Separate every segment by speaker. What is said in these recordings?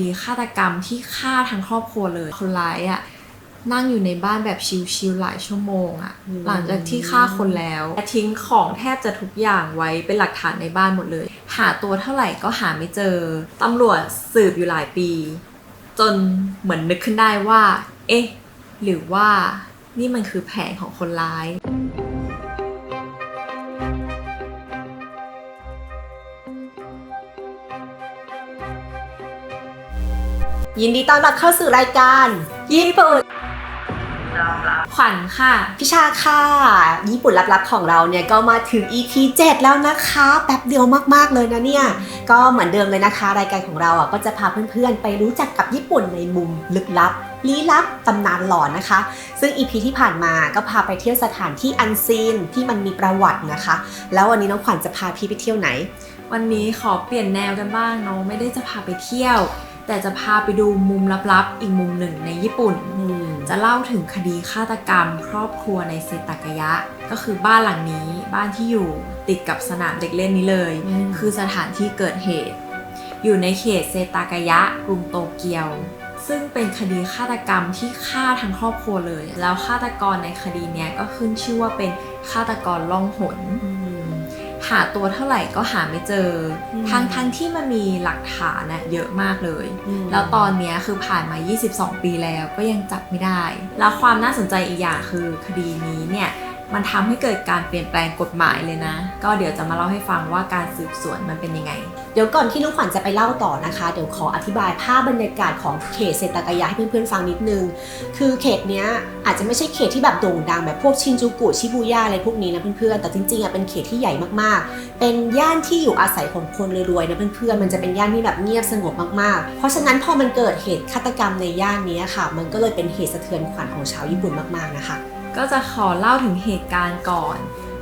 Speaker 1: ดีฆาตกรรมที่ฆ่าทั้งครอบครัวเลย คนร้ายอะนั่งอยู่ในบ้านแบบชิลๆหลายชั่วโมงอะ
Speaker 2: อืม
Speaker 1: หลังจากที่ฆ่าคนแล้วทิ้งของแทบจะทุกอย่างไว้เป็นหลักฐานในบ้านหมดเลย หาตัวเท่าไหร่ก็หาไม่เจอตำรวจสืบอยู่หลายปี จนเหมือนนึกขึ้นได้ว่า เอ๊ะ หรือว่านี่มันคือแผนของคนร้าย
Speaker 2: ยินดีต้อนรับเข้าสู่รายการ ญี่ปุ่น
Speaker 1: ขวัญค่ะ
Speaker 2: พิชาค่ะ ญี่ปุ่นลับๆของเราเนี่ยก็มาถึง EP 7 แล้วนะคะแป๊บเดียวมากๆเลยนะเนี่ย ก็เหมือนเดิมเลยนะคะ รายการของเราอะก็จะพาเพื่อนๆ ไปรู้จักกับญี่ปุ่นในมุมลึกลับลี้ลับตำนานหลอนนะคะ ซึ่ง EP ที่ผ่านมาก็พาไปเที่ยวสถานที่อันซีนที่มันมีประวัตินะคะ แล้ววันนี้น้องขวัญจะพาพี่ไปเที่ยวไหน
Speaker 1: วันนี้ขอเปลี่ยนแนวกันบ้างเนาะไม่ได้จะพาไปเที่ยว แต่จะพาไปดูมุมลับๆ อีกมุมหนึ่งในญี่ปุ่น จะเล่าถึงคดีฆาตกรรม ครอบครัวในเซตากายะ ก็คือบ้านหลังนี้บ้านที่อยู่ติดกับสนามเด็กเล่นนี้เลย
Speaker 2: อืม
Speaker 1: คือสถานที่เกิดเหตุ อยู่ในเขตเซตากายะกรุงโตเกียว ซึ่งเป็นคดีฆาตกรรมที่ฆ่าทั้งครอบครัวเลย แล้วฆาตกรในคดีเนี้ยก็ขึ้นชื่อว่าเป็นฆาตกรล่องหน หาตัวเท่าไหร่ก็หาไม่เจออ
Speaker 2: ม
Speaker 1: ทั้งทั้งที่มันมีหลักฐานนะเยอะมากเลย
Speaker 2: อืม
Speaker 1: แล้วตอนเนี้ยคือผ่านมา 22 ปีแล้วก็ยังจับไม่ได้ แล้วความน่าสนใจอีกอย่างคือคดีนี้เนี่ย มันทำให้เกิดการเปลี่ยนแปลงกฎหมายเลยนะ ก็เดี๋ยวจะมาเล่าให้ฟังว่าการสืบสวนมันเป็นยังไง
Speaker 2: เดี๋ยวก่อนที่น้องขวัญจะไปเล่าต่อนะคะ เดี๋ยวขออธิบายภาพบรรยากาศของเขตเซตากายะให้เพื่อนๆฟังนิดนึง คือเขตเนี้ยอาจจะไม่ใช่เขตที่แบบโด่งดังแบบพวกชินจูกุชิบูย่าอะไรพวกนี้นะเพื่อนๆ แต่จริงๆอะเป็นเขตที่ใหญ่มากๆ เป็นย่านที่อยู่อาศัยของคนรวยๆนะเพื่อนๆ มันจะเป็นย่านที่แบบเงียบสงบมากๆ เพราะฉะนั้นพอมันเกิดเหตุฆาตกรรมในย่านนี้ค่ะ มันก็เลยเป็นเหตุสะเทือนขวัญของชาวญี่ปุ่นมากๆนะคะ
Speaker 1: ก็จะขอเล่าถึงเหตุการณ์ก่อน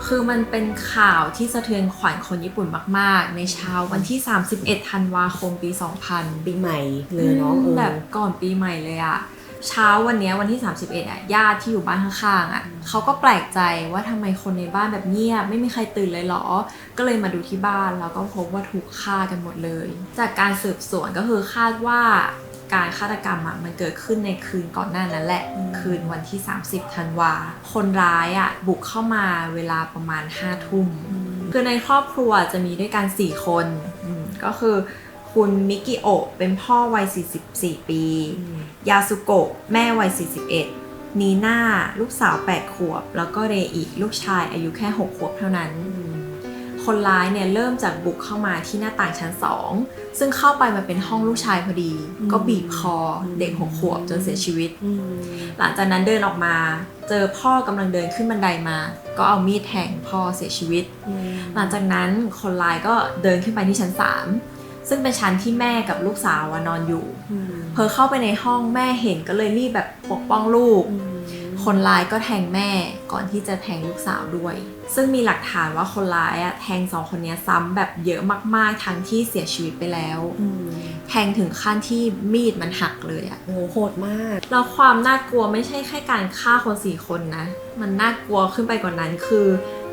Speaker 1: คือมันเป็นข่าวที่สะเทือนขวัญคนญี่ปุ่นมาก ๆ ในเช้าวันที่ 31 ธันวาคมปี 2000
Speaker 2: ปีใหม่เลยเนาะเออ
Speaker 1: แบบก่อนปีใหม่เลยอะเช้าวันเนี้ยวันที่ 31อะญาติที่อยู่บ้านข้างๆอะเขาก็แปลกใจว่าทำไมคนในบ้านแบบเงียบไม่มีใครตื่นเลยเหรอ ก็เลยมาดูที่บ้านแล้วก็พบว่าถูกฆ่ากันหมดเลย จากการสืบสวนก็คือคาดว่า การฆาตกรรมอะมันเกิดขึ้นในคืนก่อนหน้านั้นแหละ
Speaker 2: อืม
Speaker 1: คืนวันที่ 30ธันวา คนร้ายอะบุกเข้ามาเวลาประมาณ5ทุ่ม คือในครอบครัวจะมีด้วยกัน 4 คนอืมก็คือคุณมิกิโอะเป็นพ่อวัย 44 ปี ยาสุโกะแม่วัย 41 นีน่าลูกสาว 8 ขวบ แล้วก็เรอิลูกชายอายุแค่ 6 ขวบเท่านั้น คนร้ายเนี่ยเริ่มจากบุกเข้ามาที่หน้าต่างชั้น2ซึ่งเข้าไปมันเป็นห้องลูกชายพอดี
Speaker 2: อืม
Speaker 1: ก็บีบคออ
Speaker 2: ม
Speaker 1: เด็ก6ขวบจนเสียชีวิต
Speaker 2: อืม
Speaker 1: หลังจากนั้นเดินออกมา เจอพ่อกำลังเดินขึ้นบันไดมา ก็เอามีดแทงพ่อเสียชีวิต หลังจากนั้นคนร้ายก็เดินขึ้นไปที่ชั้น3ซึ่งเป็นชั้นที่แม่กับลูกสาวอะนอนอยู่ เพอเข้าไปในห้องแม่เห็นก็เลยรีบแบบปกป้องลูก คนร้ายก็แทงแม่ก่อนที่จะแทงลูกสาวด้วย ซึ่งมีหลักฐานว่าคนร้ายอะแทงสองคนเนี้ยซ้ำแบบเยอะมากๆ ทั้งที่เสียชีวิตไปแล้วแทงถึงขั้นที่มีดมันหักเลยอะ
Speaker 2: โอ้โหโหดมาก
Speaker 1: แล้วความน่ากลัวไม่ใช่แค่การฆ่าคนสี่คนนะ มันน่ากลัวขึ้นไปกว่านั้นคือ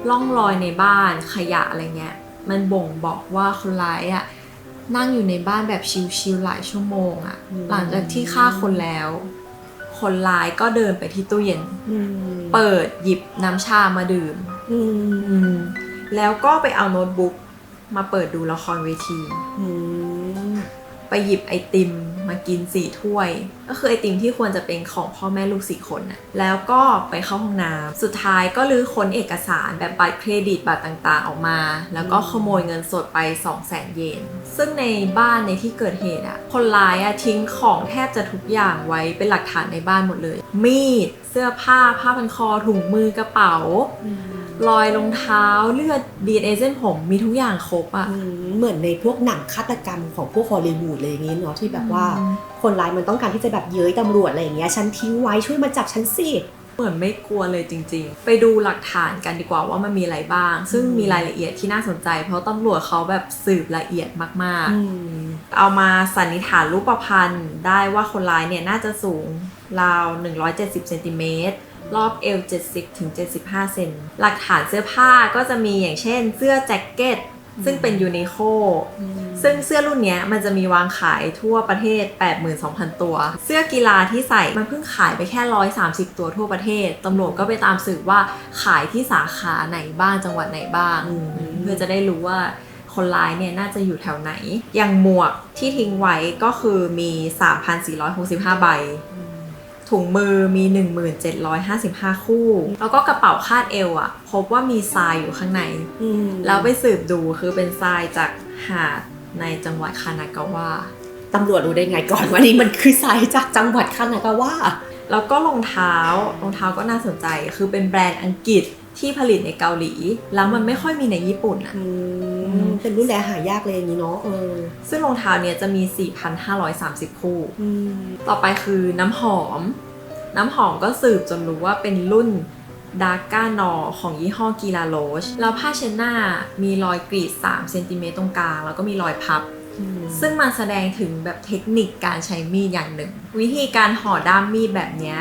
Speaker 1: ร่องรอยในบ้านขยะอะไรเงี้ย มันบ่งบอกว่าคนร้ายอะนั่งอยู่ในบ้านแบบชิลๆหลายชั่วโมงอะ
Speaker 2: อืม
Speaker 1: หลังจากที่ฆ่าคนแล้ว คนร้ายก็เดินไปที่ตู้เย็น
Speaker 2: อืม
Speaker 1: เปิดหยิบน้ำชามาดื่ม
Speaker 2: อืม
Speaker 1: อืมแล้วก็ไปเอาโน้ตบุ๊กมาเปิดดูละครเวที
Speaker 2: อืม
Speaker 1: ไปหยิบไอติม มากินสี่ถ้วย ก็คือไอติมที่ควรจะเป็นของพ่อแม่ลูกสี่คนน่ะแล้วก็ไปเข้าห้องน้ำสุดท้ายก็ลื้อค้นเอกสารแบบบัตรเครดิตบัตรต่างๆ ออกมา แล้วก็ขโมยเงินสดไป 2 0 0 0 0 0 เยน ซึ่งในบ้านในที่เกิดเหตุอะคนร้ายอะทิ้งของแทบจะทุกอย่างไว้เป็นหลักฐานในบ้านหมดเลย มีด เสื้อผ้าผ้าพันคอถุงมือกระเป๋า รอยรองเท้าเลือด DNA เส้นผมมีทุกอย่างครบอะ
Speaker 2: อืมเหมือนในพวกหนังฆาตกรรมของพวกฮอลลีวูดเลยอย่างงี้เนาะที่แบบว่า
Speaker 1: อืม
Speaker 2: คนร้ายมันต้องการที่จะแบบเย้ยตำรวจอะไรอย่างเงี้ยฉันทิ้งไว้ช่วยมาจับฉันสิ
Speaker 1: เหมือนไม่กลัวเลยจริง ๆ ไปดูหลักฐานกันดีกว่าว่ามันมีอะไรบ้าง ซึ่ง
Speaker 2: อืม
Speaker 1: มีรายละเอียดที่น่าสนใจ เพราะตำรวจเขาแบบสืบละเอียดมาก
Speaker 2: อืม
Speaker 1: ๆ เอามาสันนิษฐานรูปพรรณได้ว่าคนร้ายเนี่ยน่าจะสูงราว 170เซนติเมตร รอบเอว 70ถึง75 เซน หลักฐานเสื้อผ้าก็จะมีอย่างเช่น เสื้อแจ็คเก็ต ซึ่งเป็นยูนิโคซึ่งเสื้อรุ่นเนี้ยมันจะมีวางขายทั่วประเทศ 82,000 ตัว เสื้อกีฬาที่ใส่มันเพิ่งขายไปแค่ 130 ตัวทั่วประเทศ ตำรวจก็ไปตามสืบว่าขายที่สาขาไหนบ้าง จังหวัดไหนบ้าง
Speaker 2: อืม
Speaker 1: เพื่อจะได้รู้ว่าคนร้ายเนี่ยน่าจะอยู่แถวไหน อย่างหมวกที่ทิ้งไว้ก็คือมี 3,465 ใบ ถุงมือมี 1755 คู่ แล้วก็กระเป๋าคาดเอวอะพบว่ามีทรายอยู่ข้างใน
Speaker 2: อืม
Speaker 1: แล้วไปสืบดูคือเป็นทรายจากหาดในจังหวัดคานากาวะ
Speaker 2: ตำรวจรู้ได้ไงก่อนว่านี่มันคือสายจากจังหวัดคานากาวะ
Speaker 1: แล้วก็รองเท้ารองเท้าก็น่าสนใจ คือเป็นแบรนด์อังกฤษที่ผลิตในเกาหลี แล้วมันไม่ค่อยมีในญี่ปุ่นอะ
Speaker 2: อืมเป็นรุ่นแรหายากเลยอย่างนี้เนาะเออ
Speaker 1: ซึ่งรองเท้าเนี่ยจะมี 4,530 คู่
Speaker 2: อืม
Speaker 1: ต่อไปคือน้ำหอม น้ำหอมก็สืบจนรู้ว่าเป็นรุ่นดาร์ก้านอของยี่ห้อกีลาโรช แล้วผ้าเช็ดหน้ามีรอยกรีด3เซนติเมตรตรงกลาง แล้วก็มีรอยพับ ซึ่งมันแสดงถึงแบบเทคนิคการใช้มีดอย่างหนึ่ง วิธีการห่อด้ามมีดแบบเนี้ย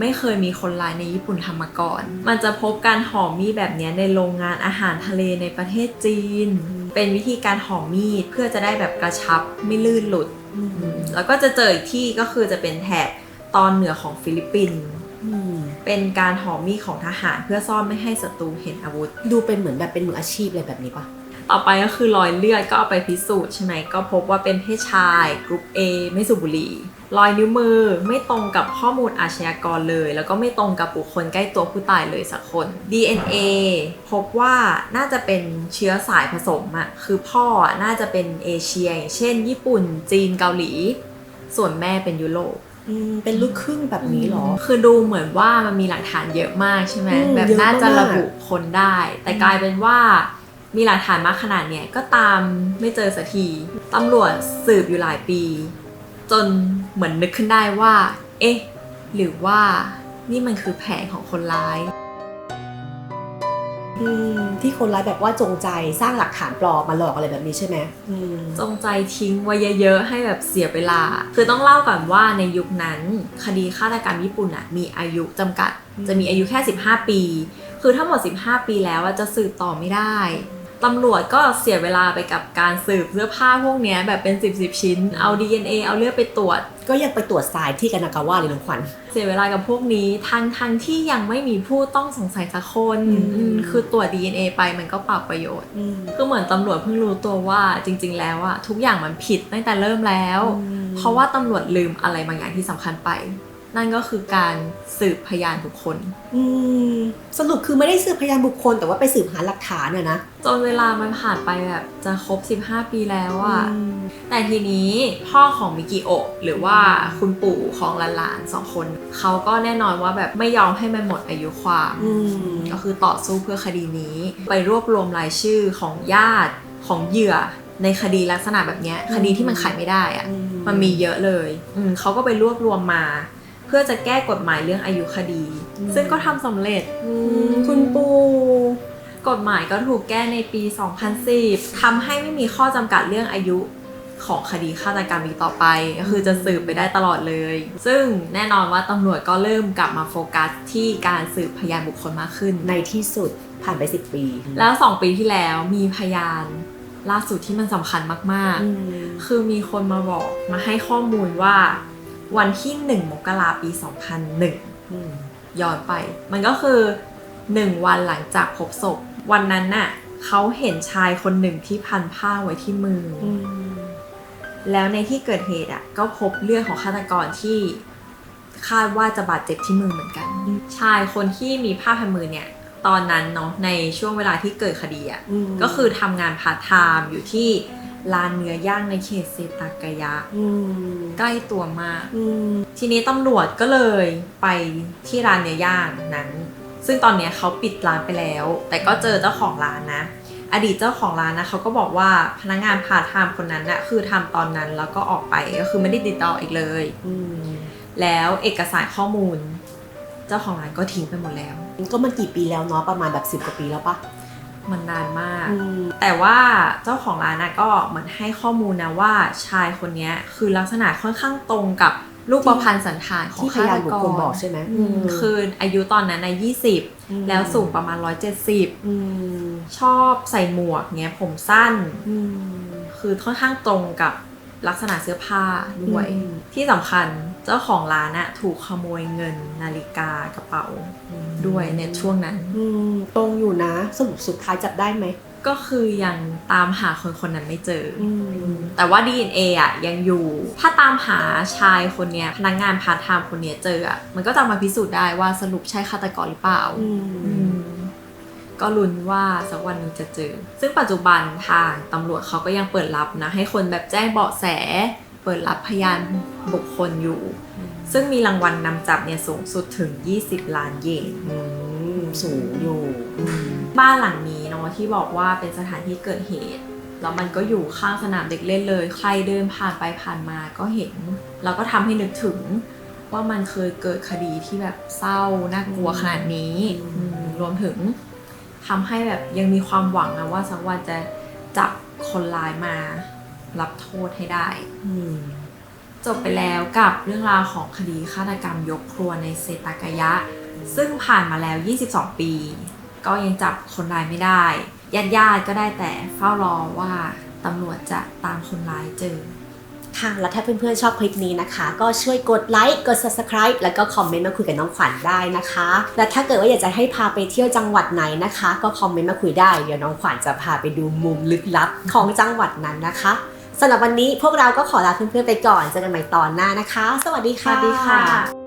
Speaker 1: ไม่เคยมีคนร้ายในญี่ปุ่นทำมาก่อน มันจะพบการห่อมีดแบบเนี้ยในโรงงานอาหารทะเลในประเทศจีน เป็นวิธีการห่อมีดเพื่อจะได้แบบกระชับไม่ลื่นหลุด
Speaker 2: อืม
Speaker 1: แล้วก็จะเจออีกที่ก็คือจะเป็นแถบตอนเหนือของฟิลิปปินส์
Speaker 2: อืม
Speaker 1: เป็นการห่อมีดของทหารเพื่อซ่อนไม่ให้ศัตรูเห็นอาวุธ
Speaker 2: ดูเป็นเหมือนแบบเป็นมืออาชีพอะไรแบบนี้ปะ
Speaker 1: ต่อไปก็คือรอยเลือดก็เอาไปพิสูจน์ใช่ไหมก็พบว่าเป็นเพศชายกรุ๊ป A ไม่สูบบุหรี่ รอยนิ้วมือไม่ตรงกับข้อมูลอาชญากรเลย แล้วก็ไม่ตรงกับบุคคลใกล้ตัวผู้ตายเลยสักคน DNA พบว่าน่าจะเป็นเชื้อสายผสมอะคือพ่ออะน่าจะเป็นเอเชียอย่างเช่น ญี่ปุ่น จีนเกาหลี ส่วนแม่เป็นยุโรป
Speaker 2: อืมเป็นลูกครึ่งแบบนี้เหรอ
Speaker 1: คือดูเหมือนว่ามันมีหลักฐานเยอะมากใช่ไหม
Speaker 2: อืม
Speaker 1: แบบ
Speaker 2: เยอะ
Speaker 1: น่าจะ
Speaker 2: มาก
Speaker 1: ระบุคนได้ แต่กลายเป็นว่ามีหลักฐานมากขนาดเนี้ยก็ตามไม่เจอสักที ตำรวจสืบอยู่หลายปี จนเหมือนนึกขึ้นได้ว่า เอ๊ะ หรือว่านี่มันคือแผนของคนร้าย
Speaker 2: อืมที่คนร้ายแบบว่าจงใจสร้างหลักฐานปลอมมาหลอกอะไรแบบนี้ใช่ไหมอืม
Speaker 1: จงใจทิ้งไว้เยอะๆ ให้แบบเสียเวลา คือต้องเล่าก่อนว่าในยุคนั้น คดีฆาตกรรมญี่ปุ่นอะมีอายุจำกัด จะมีอายุแค่ 15 ปี คือทั้งหมด 15 ปีแล้วอะจะสืบต่อไม่ได้ ตำรวจก็เสียเวลาไปกับการสืบเสื้อผ้าพวกเนี้ยแบบเป็น 10 10ชิ้น เอา DNA เอาเลือดไปตรวจ
Speaker 2: ก็ยังไปตรวจสายที่กานากาวะเลยน้องขวัญ
Speaker 1: เสียเวลากับพวกนี้ทั้งทั้งที่ยังไม่มีผู้ต้องสงสัยสักคน
Speaker 2: อืม
Speaker 1: อืมคือตรวจ DNA ไปมันก็เปล่าประโยชน์
Speaker 2: อืม
Speaker 1: คือเหมือนตำรวจเพิ่งรู้ตัวว่าจริง ๆ แล้วอะทุกอย่างมันผิดตั้งแต่เริ่มแล้ว
Speaker 2: อืม
Speaker 1: เพราะว่าตำรวจลืมอะไรบางอย่างที่สำคัญไป นั่นก็คือการสืบพยานบุคคล
Speaker 2: อืมสรุปคือไม่ได้สืบพยานบุคคล แต่ว่าไปสืบหาหลักฐานอะนะ
Speaker 1: จนเวลามันผ่านไปแบบจะครบ 15 ปีแล้วอะ
Speaker 2: อืม
Speaker 1: แต่ทีนี้พ่อของมิกิโอะหรือว่าคุณปู่ของหลานๆสองคน เขาก็แน่นอนว่าแบบไม่ยอมให้มันหมดอายุความ
Speaker 2: อืม
Speaker 1: ก็คือต่อสู้เพื่อคดีนี้ ไปรวบรวมรายชื่อของญาติของเหยื่อในคดีลักษณะแบบเนี้ยคดีที่มันขายไม่ได้อะ
Speaker 2: อื
Speaker 1: มันมีเยอะเลย อืมเขาก็ไปรวบรวมมาเพื่อจะแก้กฎหมายเรื่องอายุคดี ซึ่งก็ทำสำเร็จ
Speaker 2: อืมคุณปู
Speaker 1: กฎหมายก็ถูกแก้ในปี 2010ทำให้ไม่มีข้อจำกัดเรื่องอายุของคดีฆาตกรรมอีกต่อไป ก็คือจะสืบไปได้ตลอดเลย ซึ่งแน่นอนว่าตำรวจก็เริ่มกลับมาโฟกัสที่การสืบพยานบุคคลมากขึ้น
Speaker 2: ในที่สุดผ่านไป 10 ปี
Speaker 1: แล้ว 2 ปีที่แล้วมีพยานล่าสุดที่มันสำคัญมาก
Speaker 2: อืม
Speaker 1: ๆคือมีคนมาบอกมาให้ข้อมูลว่า วันที่ 1 มกราปี 2001
Speaker 2: อืม
Speaker 1: ย้อนไป มันก็คือ 1 วันหลังจากพบศพ วันนั้นน่ะเขาเห็นชายคนหนึ่งที่พันผ้าไว้ที่มืออ
Speaker 2: อืม
Speaker 1: แล้วในที่เกิดเหตุอะ ก็พบเลือดของฆาตกรที่คาดว่าจะบาดเจ็บที่มือเหมือนกัน ชายคนที่มีผ้าพันมือเนี่ย ตอนนั้นเนาะในช่วงเวลาที่เกิดคดีอะ
Speaker 2: อืม
Speaker 1: ก็คือทำงานพาร์ทไทม์อยู่ที่ ลานเนื้อย่างในเขตเซตากายะ
Speaker 2: อืม
Speaker 1: ใกล้ตัวมาก
Speaker 2: อืม
Speaker 1: ทีนี้ตำรวจก็เลยไปที่ร้านเนื้อย่างนั้น ซึ่งตอนเนี้ยเขาปิดร้านไปแล้ว แต่ก็เจอเจ้าของร้านนะ อดีตเจ้าของร้านนะเขาก็บอกว่าพนักงานพาร์ทไทม์คนนั้นน่ะคือทำตอนนั้นแล้วก็ออกไปก็คือไม่ได้ติดต่ออีกเลย
Speaker 2: อืม
Speaker 1: แล้วเอกสารข้อมูล เจ้าของร้านก็ทิ้งไปหมดแล้ว
Speaker 2: ก็มันกี่ปีแล้วเนาะประมาณแบบสิบกว่าปีแล้วปะ
Speaker 1: มันนานมาก
Speaker 2: อืม
Speaker 1: แต่ว่าเจ้าของร้านนะก็เหมือนให้ข้อมูลนะว่าชายคนเนี้ยคือลักษณะค่อนข้างตรงกับรูปประพันธ์สันฐานของ
Speaker 2: ที่พ
Speaker 1: ฆายา
Speaker 2: น
Speaker 1: ต
Speaker 2: บุค
Speaker 1: ก
Speaker 2: คล
Speaker 1: ร
Speaker 2: บอกใช่ไหม
Speaker 1: อืมคืออายุตอนนั้นนะ20แล้วสูงประมาณ170
Speaker 2: อืม
Speaker 1: ชอบใส่หมวกเงี้ยผมสั้น
Speaker 2: อืม
Speaker 1: คือค่อนข้างตรงกับลักษณะเสื้อผ้าด้วย
Speaker 2: อืม
Speaker 1: ที่สำคัญ เจ้าของร้านอะถูกขโมยเงินนาฬิกากระเป๋าด้วยในช่วงนั้น
Speaker 2: อืมตรงอยู่นะสรุปสุดท้ายจับได้ไหม
Speaker 1: ก็คือยังตามหาคนคนนั้นไม่เจออ
Speaker 2: อืม
Speaker 1: แต่ว่า DNA อะยังอยู่ ถ้าตามหาชายคนเนี้ยพนักงานพาร์ทไทม์คนเนี้ยเจออะมันก็จะมาพิสูจน์ได้ว่าสรุปใช่ฆาตกรหรือเปล่า
Speaker 2: อืม
Speaker 1: อืมก็ลุ้นว่าสักวันหนึงจะเจอ ซึ่งปัจจุบันทางตำรวจเขาก็ยังเปิดรับนะ ให้คนแบบแจ้งเบาะแส เปิดรับพยานบุคคลอยู่ ซึ่งมีรางวัลนำจับเนี่ยสูงสุดถึง 20 ล้านเยน
Speaker 2: อืมสูงอยู่อืม
Speaker 1: บ้านหลังนี้เนาะที่บอกว่าเป็นสถานที่เกิดเหตุ แล้วมันก็อยู่ข้างสนามเด็กเล่นเลย ใครเดินผ่านไปผ่านมาก็เห็น แล้วก็ทำให้นึกถึงว่ามันเคยเกิดคดีที่แบบเศร้าน่ากลัวขนาดนี้
Speaker 2: อืม
Speaker 1: อืมรวมถึงทำให้แบบยังมีความหวังนะว่าสักวันจะจับคนร้ายมา รับโทษให้ได้
Speaker 2: อืม
Speaker 1: จบไปแล้วกับเรื่องราวของคดีฆาตกรรมยกครัวในเซตากายะ ซึ่งผ่านมาแล้ว 22 ปี ก็ยังจับคนร้ายไม่ได้ญาติญาติๆก็ได้แต่เฝ้ารอว่าตำรวจจะตามคนร้ายเจอ
Speaker 2: ค่ะ แล้วถ้าเพื่อนๆชอบคลิปนี้นะคะ ก็ช่วยกดไลค์ กด subscribe แล้วก็คอมเมนต์มาคุยกับน้องขวัญได้นะคะ และถ้าเกิดว่าอยากจะให้พาไปเที่ยวจังหวัดไหนนะคะ ก็คอมเมนต์มาคุยได้ เดี๋ยวน้องขวัญจะพาไปดูมุมลึกลับของจังหวัดนั้นนะคะ สำหรับวันนี้พวกเราก็ขอลาเพื่อนๆไปก่อนเจอกันใหม่ตอนหน้านะคะ สวัสดีค่ะ ส
Speaker 1: วัสดีค่ะ